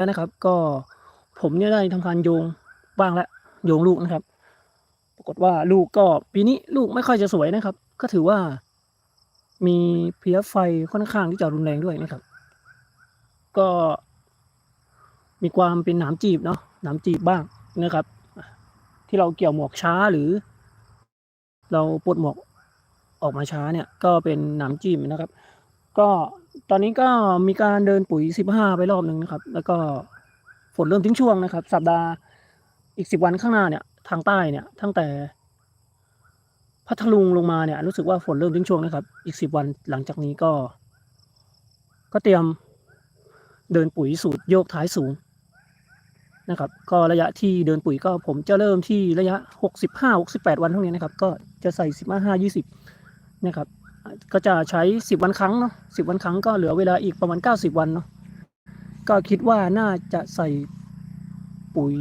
แล้วนะครับ ก็ผมเนี่ยได้ทำการโยงบ้างแล้วโยงลูกนะครับ ปรากฏว่าลูกก็ปีนี้ลูกไม่ค่อยจะสวยนะครับ ก็ถือว่า มีเพลียไฟค่อนข้างที่จะรุนแรงด้วยนะครับ ก็ มีความเป็นหนามจีบเนาะหนามจีบบ้างนะครับ ที่เราเกี่ยวหมวกช้าหรือ เราปลดหมวกออกมาช้าเนี่ย ก็เป็นหนามจีบนะครับ ก็ ตอนนี้ก็มีการเดินปุ๋ยสิบห้าไปรอบหนึ่งนะครับ แล้วก็ฝนเริ่มทิ้งช่วงนะครับ สัปดาห์อีกสิบวันข้างหน้าเนี่ยทางใต้เนี่ยตั้งแต่พัทลุงลงมาเนี่ยรู้สึกว่าฝนเริ่มทิ้งช่วงนะครับ อีกสิบวันหลังจากนี้ก็ ก็เตรียมเดินปุ๋ยสูตรโยกท้ายสูงนะครับ ก็ระยะที่เดินปุ๋ยก็ผมจะเริ่มที่ระยะหกสิบห้าหกสิบแปดวันเท่านี้นะครับ ก็จะใส่สิบห้าห้ายี่สิบนะครับ ก็จะใช้สิบวันครั้งเนาะสิบวันครั้งก็เหลือเวลาอีกประมาณเก้าสิบวันเนาะก็คิดว่าน่าจะใส่ปุ๋ย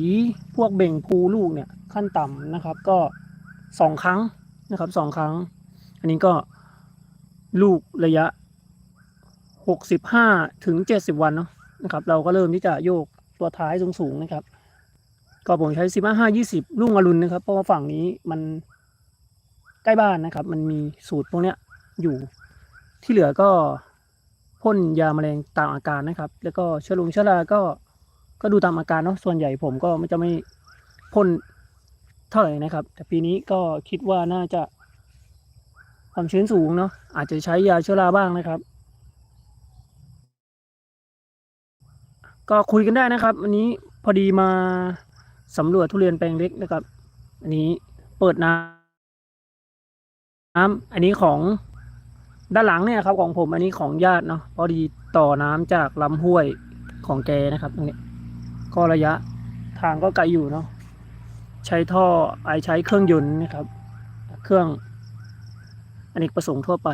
พวกเบ่งพูลูกเนี่ยขั้นต่ำนะครับ ก็สองครั้งนะครับสองครั้ง อันนี้ก็ลูกระยะหกสิบห้าถึงเจ็ดสิบวันเนาะนะครับ เราก็เริ่มที่จะโยกตัวท้ายสูงๆนะครับ ก็ผมใช้สิบห้าห้ายสิบลูกอรุณนะครับ เพราะว่าฝั่งนี้มันใกล้บ้านนะครับ มันมีสูตรพวกเนี้ย อยู่ ที่เหลือก็พ่นยาแมลงตามอาการนะครับ แล้วก็เชื้อลุงเชื้อราก็ก็ดูตามอาการเนาะส่วนใหญ่ผมก็มันจะไม่พ่นเท่าไหร่นะครับ แต่ปีนี้ก็คิดว่าน่าจะความชื้นสูงเนาะอาจจะใช้ยาเชื้อราบ้างนะครับ ก็คุยกันได้นะครับอันนี้พอดีมาสำรวจทุเรียนแปลงเล็กนะครับ อันนี้เปิดน้ำน้ำอันนี้ของ ด้านหลังเนี่ยครับของผมอันนี้ของญาติเนาะพอดีต่อน้ำจากลำห้วยของแกนะครับตรงนี้ก็ระยะทางก็ไกลอยู่เนาะใช้ท่อไอใช้เครื่องยนต์นะครับ เครื่องอเนกประสงค์ทั่วไป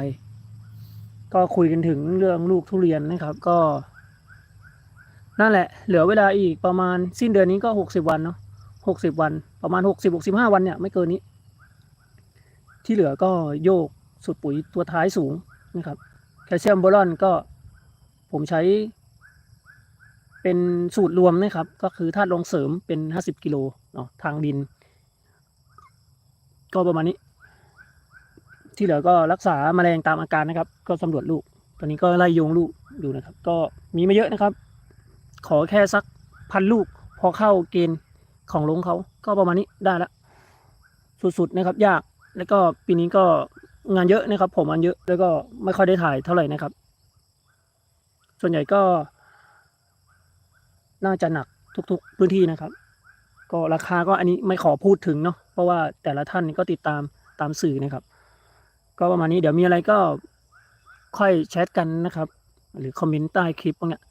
ก็คุยกันถึงเรื่องลูกทุเรียนนะครับ ก็ นั่นแหละ เหลือเวลาอีกประมาณสิ้นเดือนนี้ก็หกสิบวันเนาะหกสิบวัน ประมาณหกสิบหกสิบห้าวันเนี่ย ไม่เกินนี้ ที่เหลือก็โยก สูตรปุ๋ยตัวท้ายสูงนะครับแคลเซียมโบรอนก็ผมใช้ เป็นสูตรรวมนะครับ ก็คือธาตุรองเสริมเป็นห้าสิบกิโลเนาะทางดิน ก็ประมาณนี้ ที่เหลือก็รักษาแมลงตามอาการนะครับ ก็สำรวจลูก ตอนนี้ก็ไล่โยงลูกอยู่นะครับ ก็มีไม่เยอะนะครับ ขอแค่สักพันลูก พอเข้าเกณฑ์ของลงเขาก็ประมาณนี้ได้และสุดๆนะครับ ยากแล้วก็ปีนี้ก็ งานเยอะนะครับ ผมงานเยอะแล้วก็ไม่ค่อยได้ถ่ายเท่าไหร่นะครับ ส่วนใหญ่ก็ น่าจะหนักทุก ๆ พื้นที่นะครับ ก็ราคาก็อันนี้ไม่ขอพูดถึงเนาะเพราะว่าแต่ละท่านก็ติดตามตามสื่อนะครับ ก็ประมาณนี้เดี๋ยวมีอะไรก็ค่อยแชทกันนะครับ หรือคอมเมนต์ใต้คลิปพวกเนี้ย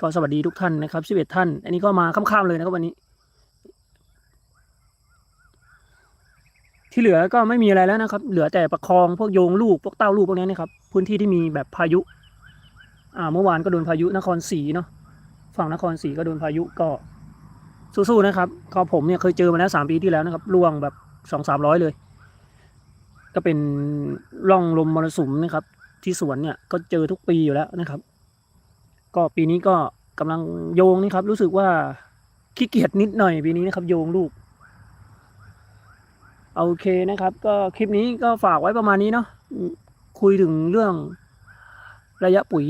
ก็สวัสดีทุกท่านนะครับสิบเอ็ดท่าน อันนี้ก็มาค่ำๆเลยนะครับวันนี้ ที่เหลือก็ไม่มีอะไรแล้วนะครับ เหลือแต่ประคองพวกโยงลูกพวกเต้าลูกพวกนี้นะครับ พื้นที่ที่มีแบบพายุ อ่าเมื่อวานก็โดนพายุนครศรีเนาะฝั่งนครศรีก็โดนพายุก็สู้ๆนะครับก็ผมเนี่ยเคยเจอมาแล้วสามปีที่แล้วนะครับล่วงแบบสองสามร้อยเลย ก็เป็นร่องลมมรสุมนะครับ ที่สวนเนี่ยก็เจอทุกปีอยู่แล้วนะครับ ก็ปีนี้ก็กำลังโยงนี่ครับ รู้สึกว่าขี้เกียจนิดหน่อยปีนี้นะครับ โยงลูก โอเคนะครับ ก็คลิปนี้ก็ฝากไว้ประมาณนี้เนาะคุยถึงเรื่องระยะปุ๋ย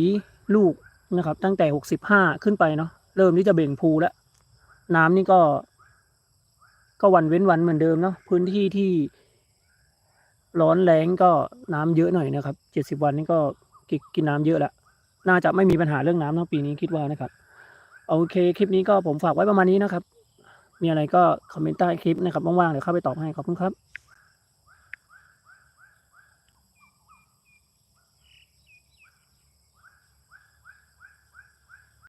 ลูกนะครับ ตั้งแต่หกสิบห้าขึ้นไปเนาะเริ่มที่จะเบ่งพูแล้ว น้ำนี่ก็ ก็วันเว้นวันเหมือนเดิมเนาะพื้นที่ที่ร้อนแรงก็น้ำเยอะหน่อยนะครับเจ็ดสิบวันนี่ก็กิกินน้ำเยอะแล้วน่าจะไม่มีปัญหาเรื่องน้ำเนาะปีนี้คิดว่านะครับ โอเค คลิปนี้ก็ผมฝากไว้ประมาณนี้นะครับ มีอะไรก็คอมเมนต์ใต้คลิปนะครับว่างๆเดี๋ยวเข้าไปตอบให้ขอบคุณครับ